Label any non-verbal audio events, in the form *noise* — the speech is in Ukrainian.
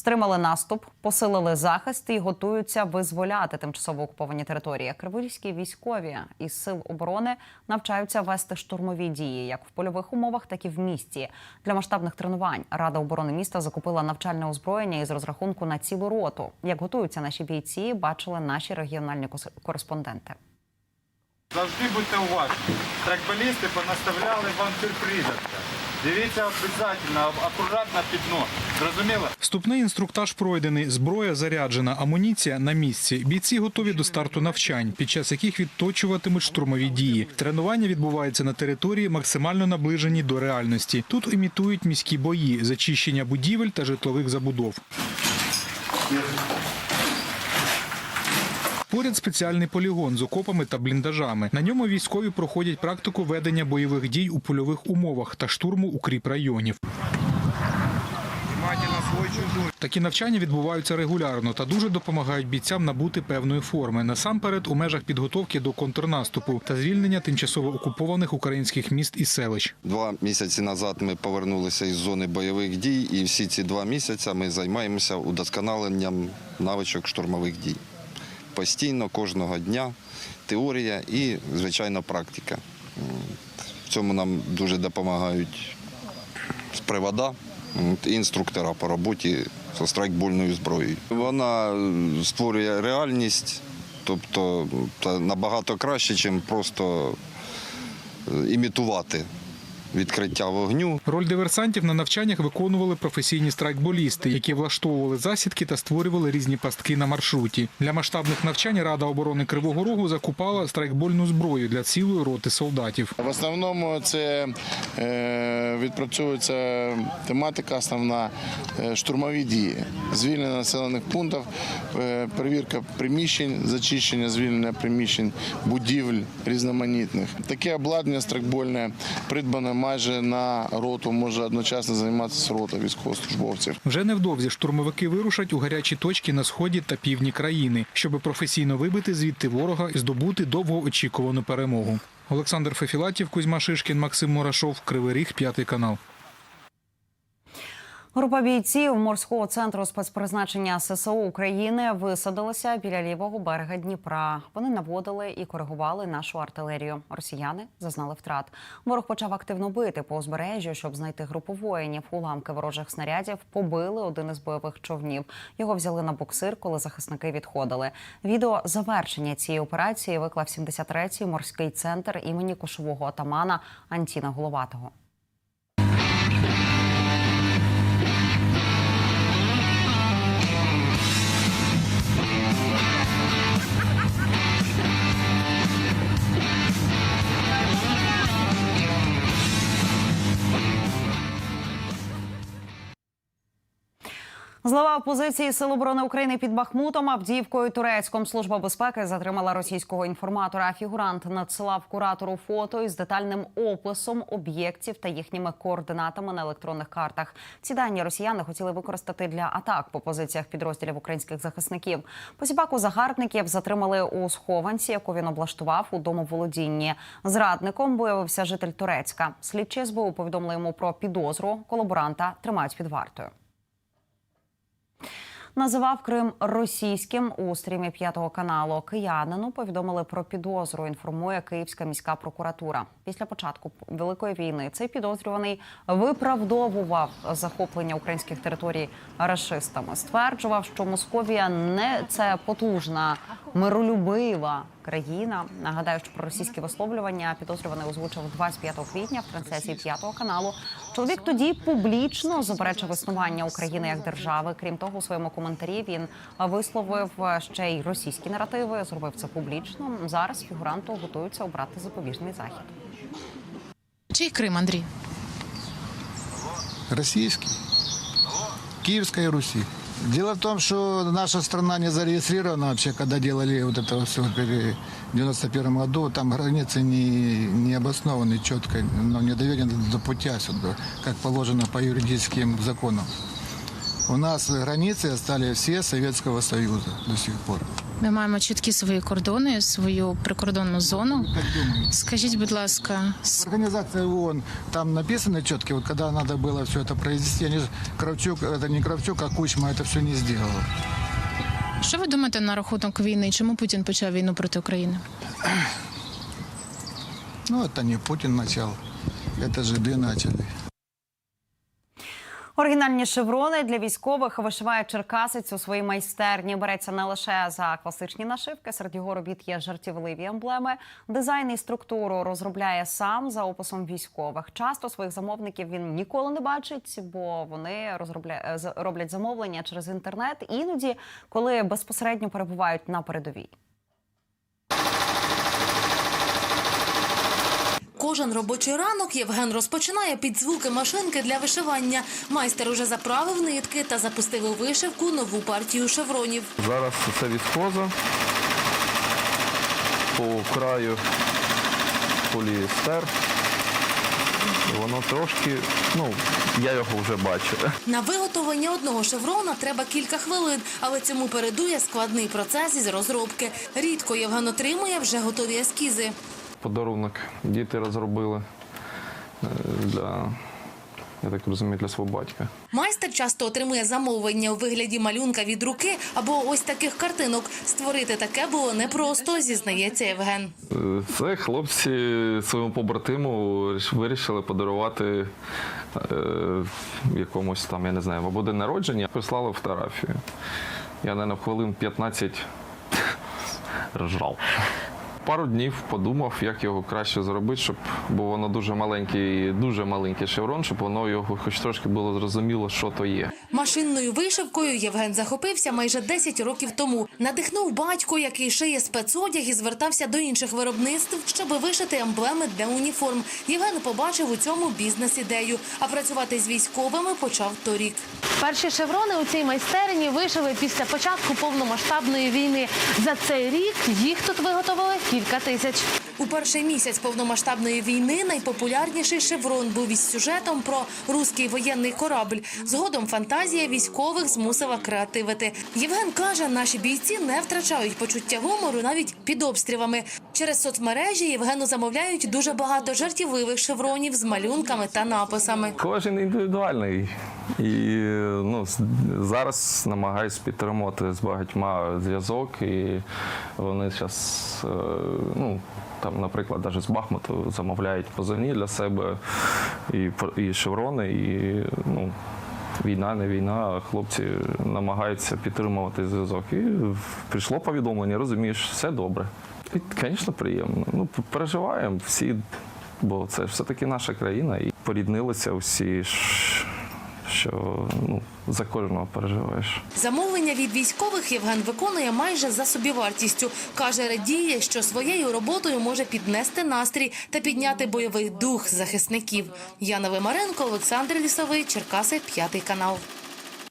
Стримали наступ, посилили захист і готуються визволяти тимчасово окуповані території. Криворізькі військові із сил оборони навчаються вести штурмові дії як в польових умовах, так і в місті. Для масштабних тренувань Рада оборони міста закупила навчальне озброєння із розрахунку на цілу роту. Як готуються наші бійці, бачили наші регіональні кореспонденти. Завжди будьте уважні. Трекбалісти понаставляли вам сюрпризів. Дивіться обов'язково, акуратно під нос. Зрозуміло? Вступний інструктаж пройдений, зброя заряджена, амуніція на місці. Бійці готові до старту навчань, під час яких відточуватимуть штурмові дії. Тренування відбувається на території, максимально наближені до реальності. Тут імітують міські бої, зачищення будівель та житлових забудов. Поряд спеціальний полігон з окопами та бліндажами. На ньому військові проходять практику ведення бойових дій у польових умовах та штурму укріп районів. Такі навчання відбуваються регулярно та дуже допомагають бійцям набути певної форми насамперед у межах підготовки до контрнаступу та звільнення тимчасово окупованих українських міст і селищ. Два місяці назад ми повернулися із зони бойових дій, і всі ці два місяці ми займаємося удосконаленням навичок штурмових дій. Постійно, кожного дня теорія і, звичайно, практика. В цьому нам дуже допомагають привода, інструктора по роботі зі страйкбольною зброєю. Вона е, створює реальність, тобто набагато краще, ніж просто е, імітувати відкриття вогню. Роль диверсантів на навчаннях виконували професійні страйкболісти, які влаштовували засідки та створювали різні пастки на маршруті. Для масштабних навчань Рада оборони Кривого Рогу закупала страйкбольну зброю для цілої роти солдатів. В основному це е, відпрацьовується тематика основна е, штурмові дії, звільнення населених пунктів, е, перевірка приміщень, зачищення, звільнення приміщень, будівель різноманітних. Таке обладнання страйкбольне придбане майже на роту, може одночасно займатися рота військовослужбовців. Вже невдовзі штурмовики вирушать у гарячі точки на сході та півдні країни, щоб професійно вибити звідти ворога і здобути довгоочікувану перемогу. Олександр Фефілатів, Кузьма Шишкін, Максим Мурашов, Кривий Ріг, п'ятий канал. Група бійців морського центру спецпризначення ССО України висадилася біля лівого берега Дніпра. Вони наводили і коригували нашу артилерію. Росіяни зазнали втрат. Ворог почав активно бити по узбережжю, щоб знайти групу воїнів. Уламки ворожих снарядів побили один із бойових човнів. Його взяли на буксир, коли захисники відходили. Відео завершення цієї операції виклав 73-й морський центр імені кошового атамана Антіна Головатого. Злова опозиції Сил оборони України під Бахмутом, Авдіївкою Турецьком служба безпеки затримала російського інформатора. Фігурант надсилав куратору фото із детальним описом об'єктів та їхніми координатами на електронних картах. Ці дані росіяни хотіли використати для атак по позиціях підрозділів українських захисників. Посіпаку загарбників затримали у схованці, яку він облаштував у домоволодінні. Зрадником виявився житель Турецька. Слідчі СБУ повідомили йому про підозру. Колаборанта тримають під вартою. Називав Крим російським у стрімі п'ятого каналу. Киянину повідомили про підозру. Інформує Київська міська прокуратура. Після початку великої війни цей підозрюваний виправдовував захоплення українських територій рашистами. Стверджував, що Московія не це потужна миролюбива країна. Нагадаю, що про російські висловлювання підозрюваний озвучив 25 квітня в трансляції п'ятого каналу. Чоловік тоді публічно заперечив існування України як держави. Крім того, у своєму коментарі він висловив ще й російські наративи. Зробив це публічно. Зараз фігуранту готуються обрати запобіжний захід. Чий Крим, Андрій? Российский. Киевской Руси. Дело в том, что наша страна не зарегистрирована вообще, когда делали вот это все в 91 году. Там границы не, не обоснованы четко, но не доведены до путя сюда, как положено по юридическим законам. У нас границы стали все Советского Союза до сих пор. Ми маємо чіткі свої кордони, свою прикордонну зону. Как думаете? Скажіть, будь ласка, В с- Организации ООН там написано четко, вот когда надо было все это произвести, они же, Кравчук, это не Кравчук, а Кучма это все не сделал. що ви думаєте на рахунок війни? Чому Путін почав війну проти України? Ну, это не Путин начал, это жиды начали. Оригінальні шеврони для військових вишиває черкасець у своїй майстерні. Береться не лише за класичні нашивки. Серед його робіт є жартівливі емблеми. Дизайн і структуру розробляє сам за описом військових. Часто своїх замовників він ніколи не бачить, бо вони розробля... з- роблять замовлення через інтернет. Іноді, коли безпосередньо перебувають на передовій. Кожен робочий ранок Євген розпочинає під звуки машинки для вишивання. Майстер уже заправив нитки та запустив у вишивку нову партію шевронів. Зараз це віскоза по краю поліестер. Воно трошки, ну, я його вже бачив. На виготовлення одного шеврона треба кілька хвилин, але цьому передує складний процес із розробки. Рідко Євген отримує вже готові ескізи. Подарунок діти розробили е, для, я так розумію, для свого батька. Майстер часто отримує замовлення у вигляді малюнка від руки або ось таких картинок. Створити таке було непросто, зізнається Євген. Е, Це хлопці своєму побратиму вирішили подарувати е, якомусь там, я не знаю, або день народження. Прислали фотографію. Я, мабуть, хвилин 15 *laughs* ржав. Пару днів подумав, як його краще зробити, щоб бо воно дуже маленький, дуже маленький шеврон, щоб воно його хоч трошки було зрозуміло, що то є. Машинною вишивкою Євген захопився майже 10 років тому. Надихнув батько, який шиє спецодяг і звертався до інших виробництв, щоби вишити емблеми для уніформ. Євген побачив у цьому бізнес-ідею, а працювати з військовими почав торік. Перші шеврони у цій майстерні вишили після початку повномасштабної війни. За цей рік їх тут виготовили кілька тисяч. У перший місяць повномасштабної війни найпопулярніший шеврон був із сюжетом про руський воєнний корабль. Згодом фантазія військових змусила креативити. Євген каже, наші бійці не втрачають почуття гумору навіть під обстрілами. Через соцмережі Євгену замовляють дуже багато жартівливих шевронів з малюнками та написами. Кожен індивідуальний. І ну, зараз намагаюся підтримувати з багатьма зв'язок. І вони зараз, ну, там, наприклад, навіть з Бахмуту замовляють позивні для себе і, і шеврони, і ну, війна, не війна, хлопці намагаються підтримувати зв'язок. І прийшло повідомлення, розумієш, все добре. Звісно, приємно. Ну, переживаємо всі, бо це ж все-таки наша країна. І поріднилися всі, що ну, за кожного переживаєш. Замовлення від військових Євген виконує майже за собівартістю. Каже, радіє, що своєю роботою може піднести настрій та підняти бойовий дух захисників. Яна Вимаренко, Олександр Лісовий, Черкаси, п'ятий канал.